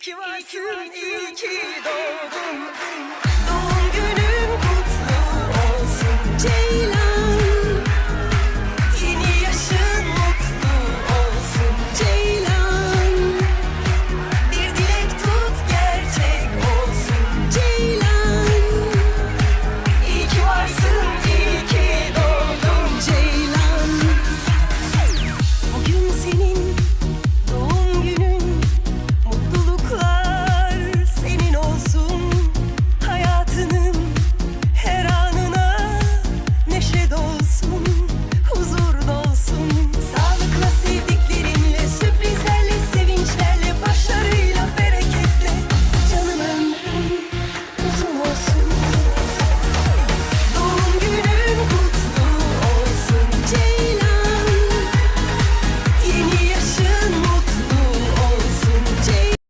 ki varsın, iyi ki doğdun.